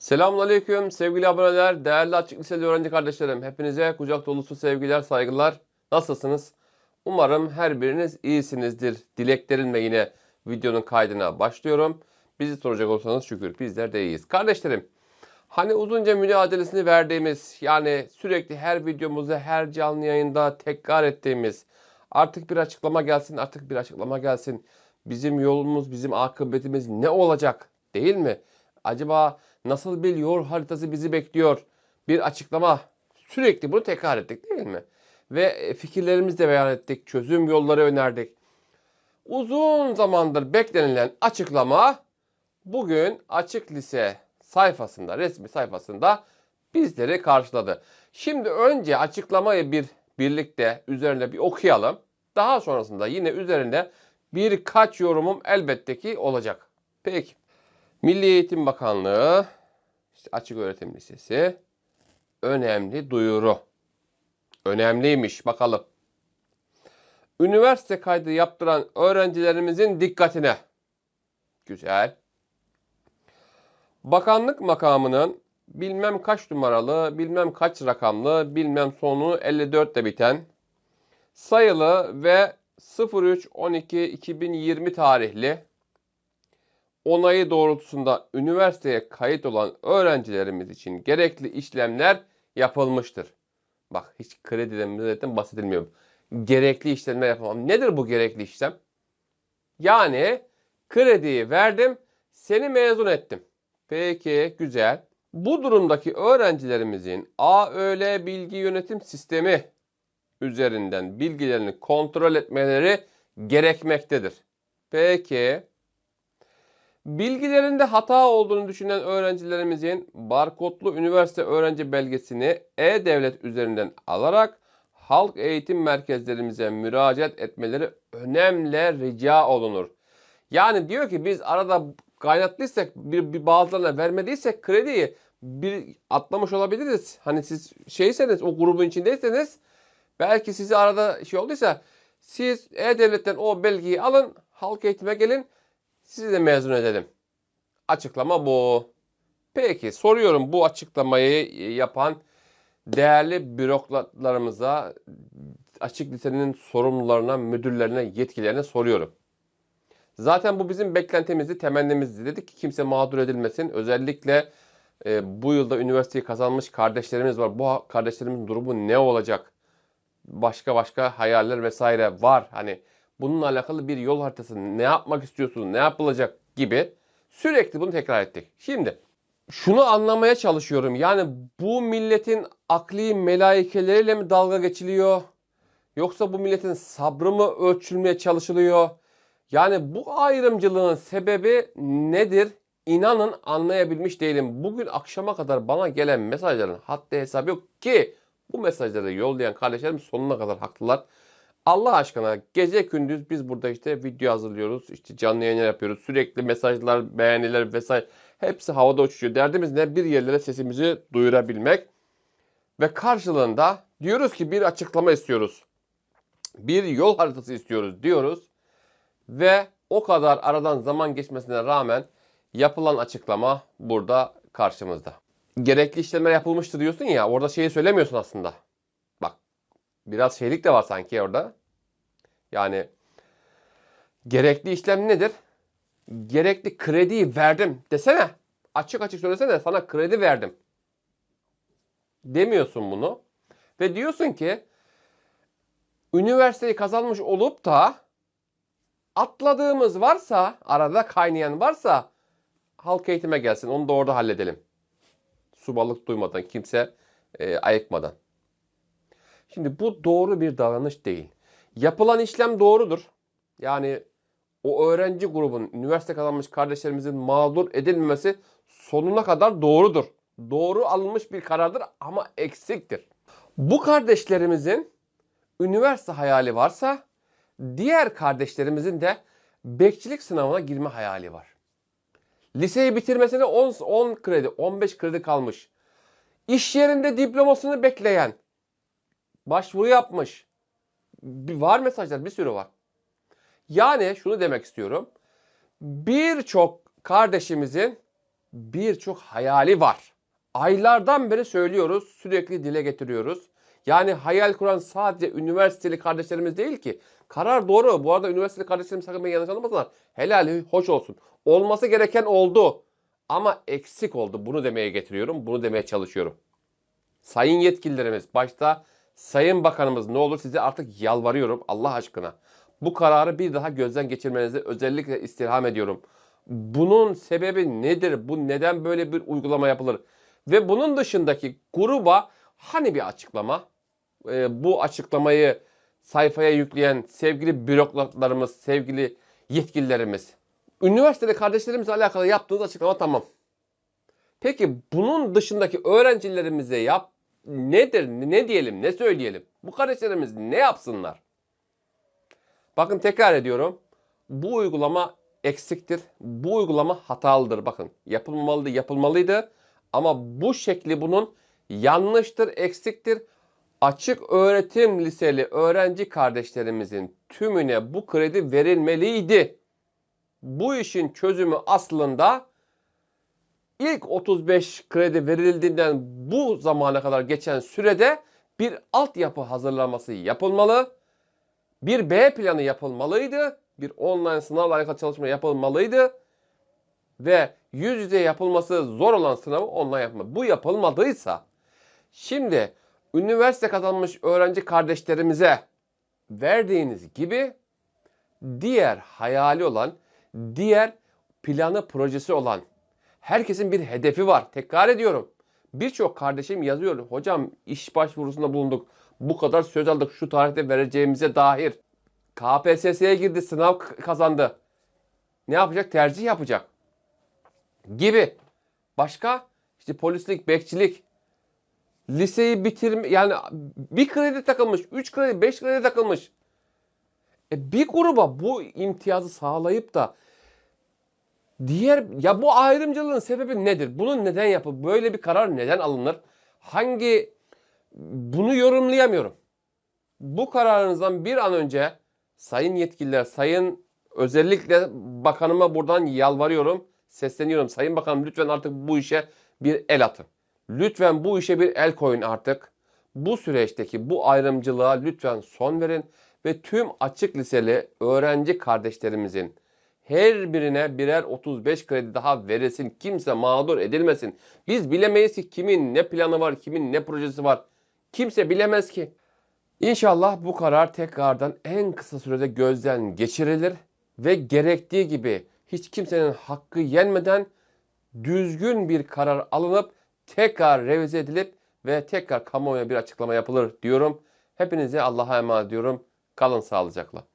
Selamünaleyküm sevgili aboneler, değerli açık liseli öğrenci kardeşlerim. Hepinize kucak dolusu sevgiler, saygılar. Nasılsınız? Umarım her biriniz iyisinizdir. Dileklerimle yine videonun kaydına başlıyorum. Bizi soracak olsanız şükür bizler de iyiyiz. Kardeşlerim, hani uzunca mücadelesini verdiğimiz, yani sürekli her videomuzda, her canlı yayında tekrar ettiğimiz, artık bir açıklama gelsin, artık bir açıklama gelsin. Bizim yolumuz, bizim akıbetimiz ne olacak değil mi? Acaba nasıl bir yol haritası bizi bekliyor? Bir açıklama. Sürekli bunu tekrar ettik değil mi? Ve e, fikirlerimizi de beyan ettik. Çözüm yolları önerdik. Uzun zamandır beklenilen açıklama bugün açık lise sayfasında, resmi sayfasında bizleri karşıladı. Şimdi önce açıklamayı bir birlikte üzerine bir okuyalım. Daha sonrasında yine üzerinde birkaç yorumum elbette ki olacak. Peki. Milli Eğitim Bakanlığı, işte Açık Öğretim Lisesi, önemli duyuru. Önemliymiş bakalım. Üniversite kaydı yaptıran öğrencilerimizin dikkatine. Güzel. Bakanlık makamının bilmem kaç numaralı, bilmem kaç rakamlı, bilmem sonu 54 ile biten sayılı ve 03-12-2020 tarihli onayı doğrultusunda üniversiteye kayıt olan öğrencilerimiz için gerekli işlemler yapılmıştır. Bak hiç krediden zaten bahsedilmiyor. Gerekli işlemler yapamam. Nedir bu gerekli işlem? Yani krediyi verdim, seni mezun ettim. Peki, güzel. Bu durumdaki öğrencilerimizin AÖL bilgi yönetim sistemi üzerinden bilgilerini kontrol etmeleri gerekmektedir. Peki, Bilgilerinde hata olduğunu düşünen öğrencilerimizin barkodlu üniversite öğrenci belgesini e-devlet üzerinden alarak halk eğitim merkezlerimize müracaat etmeleri önemli rica olunur. Yani diyor ki biz arada kaynatlıysak bir, bir bazılarına vermediysek krediyi bir atlamış olabiliriz. Hani siz şeyseniz o grubun içindeyseniz belki sizi arada şey olduysa siz e-devletten o belgeyi alın halk eğitime gelin sizi de mezun edelim. Açıklama bu. Peki soruyorum bu açıklamayı yapan değerli bürokratlarımıza, açık lisenin sorumlularına, müdürlerine, yetkilerine soruyorum. Zaten bu bizim beklentimizdi, temennimizdi. Dedik ki kimse mağdur edilmesin. Özellikle e, bu yılda üniversiteyi kazanmış kardeşlerimiz var. Bu kardeşlerimizin durumu ne olacak? Başka başka hayaller vesaire var. Hani bununla alakalı bir yol haritası ne yapmak istiyorsunuz, ne yapılacak gibi sürekli bunu tekrar ettik. Şimdi şunu anlamaya çalışıyorum. Yani bu milletin akli melaikeleriyle mi dalga geçiliyor? Yoksa bu milletin sabrı mı ölçülmeye çalışılıyor? Yani bu ayrımcılığın sebebi nedir? İnanın anlayabilmiş değilim. Bugün akşama kadar bana gelen mesajların haddi hesabı yok ki bu mesajları yollayan kardeşlerim sonuna kadar haklılar. Allah aşkına gece gündüz biz burada işte video hazırlıyoruz. işte canlı yayınlar yapıyoruz. Sürekli mesajlar, beğeniler vesaire hepsi havada uçuşuyor. Derdimiz ne? Bir yerlere sesimizi duyurabilmek. Ve karşılığında diyoruz ki bir açıklama istiyoruz. Bir yol haritası istiyoruz diyoruz. Ve o kadar aradan zaman geçmesine rağmen yapılan açıklama burada karşımızda. Gerekli işlemler yapılmıştır diyorsun ya orada şeyi söylemiyorsun aslında. Bak biraz şeylik de var sanki orada. Yani gerekli işlem nedir? Gerekli krediyi verdim desene. Açık açık söylesene sana kredi verdim. Demiyorsun bunu. Ve diyorsun ki üniversiteyi kazanmış olup da atladığımız varsa, arada kaynayan varsa halk eğitime gelsin. Onu da orada halledelim. Subalık duymadan, kimse e, ayıkmadan. Şimdi bu doğru bir davranış değil. Yapılan işlem doğrudur. Yani o öğrenci grubun, üniversite kazanmış kardeşlerimizin mağdur edilmemesi sonuna kadar doğrudur. Doğru alınmış bir karardır ama eksiktir. Bu kardeşlerimizin üniversite hayali varsa diğer kardeşlerimizin de bekçilik sınavına girme hayali var. Liseyi bitirmesine 10, 10 kredi, 15 kredi kalmış. İş yerinde diplomasını bekleyen, başvuru yapmış, var mesajlar bir sürü var. Yani şunu demek istiyorum. Birçok kardeşimizin birçok hayali var. Aylardan beri söylüyoruz, sürekli dile getiriyoruz. Yani hayal kuran sadece üniversiteli kardeşlerimiz değil ki. Karar doğru. Bu arada üniversiteli kardeşlerim sakın beni yanlış anlamasınlar. Helal, hoş olsun. Olması gereken oldu. Ama eksik oldu. Bunu demeye getiriyorum. Bunu demeye çalışıyorum. Sayın yetkililerimiz, başta Sayın Bakanımız ne olur size artık yalvarıyorum Allah aşkına. Bu kararı bir daha gözden geçirmenizi özellikle istirham ediyorum. Bunun sebebi nedir? Bu neden böyle bir uygulama yapılır? Ve bunun dışındaki gruba hani bir açıklama? Ee, bu açıklamayı sayfaya yükleyen sevgili bürokratlarımız, sevgili yetkililerimiz. Üniversitede kardeşlerimizle alakalı yaptığınız açıklama tamam. Peki bunun dışındaki öğrencilerimize yap nedir? Ne diyelim? Ne söyleyelim? Bu kardeşlerimiz ne yapsınlar? Bakın tekrar ediyorum. Bu uygulama eksiktir. Bu uygulama hatalıdır. Bakın yapılmamalıydı, yapılmalıydı. Ama bu şekli bunun yanlıştır, eksiktir. Açık öğretim liseli öğrenci kardeşlerimizin tümüne bu kredi verilmeliydi. Bu işin çözümü aslında ilk 35 kredi verildiğinden bu zamana kadar geçen sürede bir altyapı hazırlaması yapılmalı. Bir B planı yapılmalıydı. Bir online sınavla alakalı çalışma yapılmalıydı. Ve yüz yüze yapılması zor olan sınavı online yapma. Bu yapılmadıysa şimdi üniversite kazanmış öğrenci kardeşlerimize verdiğiniz gibi diğer hayali olan, diğer planı projesi olan herkesin bir hedefi var. Tekrar ediyorum. Birçok kardeşim yazıyor. Hocam iş başvurusunda bulunduk. Bu kadar söz aldık şu tarihte vereceğimize dair. KPSS'ye girdi, sınav kazandı. Ne yapacak? Tercih yapacak. Gibi. Başka? İşte polislik, bekçilik. Liseyi bitirme yani bir kredi takılmış, üç kredi, beş kredi takılmış. E bir gruba bu imtiyazı sağlayıp da diğer ya bu ayrımcılığın sebebi nedir? Bunun neden yapı? Böyle bir karar neden alınır? Hangi bunu yorumlayamıyorum. Bu kararınızdan bir an önce sayın yetkililer, sayın özellikle bakanıma buradan yalvarıyorum, sesleniyorum. Sayın bakanım lütfen artık bu işe bir el atın. Lütfen bu işe bir el koyun artık. Bu süreçteki bu ayrımcılığa lütfen son verin ve tüm açık liseli öğrenci kardeşlerimizin her birine birer 35 kredi daha verilsin. Kimse mağdur edilmesin. Biz bilemeyiz ki kimin ne planı var, kimin ne projesi var. Kimse bilemez ki. İnşallah bu karar tekrardan en kısa sürede gözden geçirilir ve gerektiği gibi hiç kimsenin hakkı yenmeden düzgün bir karar alınıp tekrar revize edilip ve tekrar kamuoyuna bir açıklama yapılır diyorum. Hepinize Allah'a emanet ediyorum. Kalın sağlıcakla.